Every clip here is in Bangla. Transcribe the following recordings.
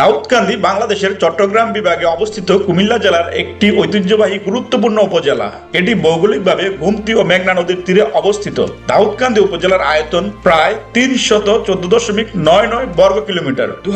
দাউদকান্দি বাংলাদেশের চট্টগ্রাম বিভাগে অবস্থিত কুমিল্লা জেলার একটি ঐতিহ্যবাহী গুরুত্বপূর্ণ উপজেলা। এটি ভৌগোলিকভাবে গুমতি ও মেঘনা নদীর তীরে অবস্থিত। দাউদকান্দি উপজেলার আয়তন প্রায় তিন শত চোদ্দ দশমিক নয় নয় বর্গ কিলোমিটার। দু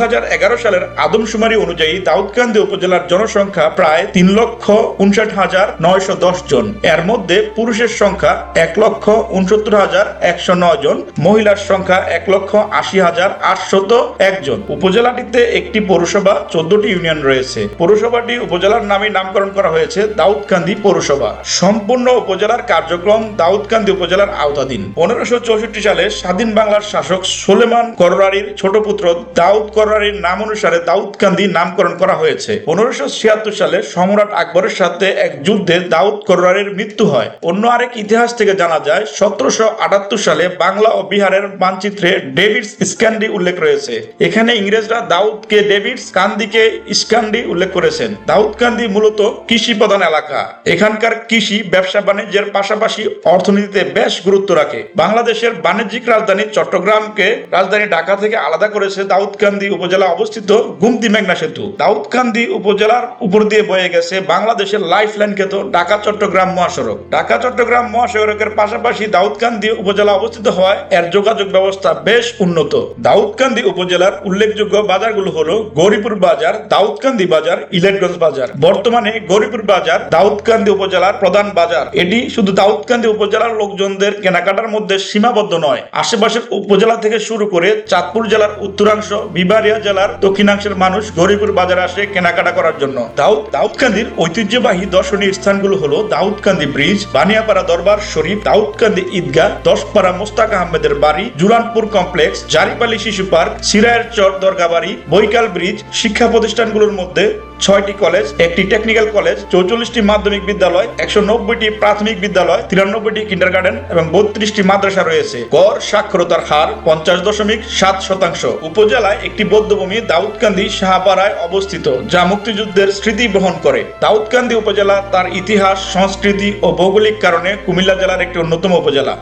সালের আদমশুমারি অনুযায়ী দাউদকান্দি উপজেলার জনসংখ্যা প্রায় তিন লক্ষ উনষাট হাজার নয়শো দশ জন। এর মধ্যে পুরুষের সংখ্যা এক লক্ষ উনসত্তর হাজার একশো নয় জন। মহিলার সংখ্যা এক লক্ষ আশি হাজার আটশত একজন উপজেলাটিতে একটি পৌরসভা, চোদ্দটি ইউনিয়ন রয়েছে। পৌরসভাটি উপজেলার নামে নামকরণ করা হয়েছে দাউদকান্দি পৌরসভা। সম্পূর্ণ উপজেলার কার্যক্রম দাউদকান্দি উপজেলার আওতাধীন। পনেরোশো চৌষট্টি সালে স্বাধীন বাংলার শাসক সোলেমান কররারির ছোট পুত্র দাউদ কররারির নাম অনুসারে দাউদকান্দি নামকরণ করা হয়েছে। পনেরোশো ছিয়াত্তর সালে সম্রাট আকবরের সাথে এক যুদ্ধে দাউদ কররারির মৃত্যু হয়। অন্য আরেক ইতিহাস থেকে জানা যায়, সতেরোশো আটাত্তর সালে বাংলা ও বিহারের মানচিত্রে ডেভিডস স্ক্যান্ডি উল্লেখ রয়েছে। এখানে ইংরেজরা দাউদকে ডেভিডস কান্দিকে স্কান্ডি উল্লেখ করেছেন। দাউদকান্দি মূলত কৃষি প্রধান এলাকা। এখানকার কৃষি, ব্যবসা বাণিজ্যের পাশাপাশি অর্থনীতিতে বেশ গুরুত্ব রাখে। বাংলাদেশের বাণিজ্যিক রাজধানী চট্টগ্রামকে রাজধানী ঢাকা থেকে আলাদা করেছে দাউদকান্দি উপজেলা অবস্থিত গুমতি মেঘনা সেতু। দাউদকান্দি উপজেলার উপর দিয়ে বয়ে গেছে বাংলাদেশের লাইফ লাইন খ্যাত ঢাকা চট্টগ্রাম মহাসড়ক। ঢাকা চট্টগ্রাম মহাসড়কের পাশাপাশি দাউদকান্দি উপজেলা অবস্থিত হওয়ায় এর যোগাযোগ ব্যবস্থা বেশ উন্নত। দাউদকান্দি উপজেলার উল্লেখযোগ্য বাজারগুলো হলো গৌরীপুর বাজার, দাউদকান্দি বাজার, ইলেটগঞ্জ বাজার। বর্তমানে গৌরীপুর বাজার, দাউদকান্দি উপজেলার প্রধান বাজার। এটি শুধু দাউদকান্দি উপজেলার লোকজনদের কেনাকাটার মধ্যে সীমাবদ্ধ নয়। আশেপাশের উপজেলা থেকে শুরু করে চাঁদপুর জেলার উত্তরাংশ বিবারিয়া জেলার দক্ষিণাংশের মানুষ গৌরীপুর বাজারে আসে কেনাকাটা করার জন্য। দাউদ, দাউদকান্দির ঐতিহ্যবাহী দর্শনীয় স্থানগুলো হলো দাউদকান্দি ব্রিজ, বানিয়াপাড়া দরবার শরীফ, দাউদকান্দি ঈদগাহ, দশপাড়া মোস্তাক আহমেদের বাড়ি, জুরানপুর কমপ্লেক্স, জারিপালি শিশু পার্ক, সিরায়ের চর দরগাবাড়ি, বৈকাল ব্রিজ শিক্ষা প্রতিষ্ঠানগুলোর মধ্যে ছয়টি কলেজ একটি টেকনিক্যাল কলেজ চৌচল্লিশটি মাধ্যমিক বিদ্যালয়, একশো নব্বইটি প্রাথমিক বিদ্যালয়, তিরানব্বইটি কিন্ডার গার্ডেন এবং বত্রিশটি মাদ্রাসা রয়েছে। গড় সাক্ষরতার হার পঞ্চাশ দশমিক সাত শতাংশ। উপজেলায় একটি বৌদ্ধভূমি দাউদকান্দি শাহপাড়ায় অবস্থিত, যা মুক্তিযুদ্ধের স্মৃতি বহন করে। দাউদকান্দি উপজেলা তার ইতিহাস, সংস্কৃতি ও ভৌগোলিক কারণে কুমিল্লা জেলার একটি অন্যতম উপজেলা।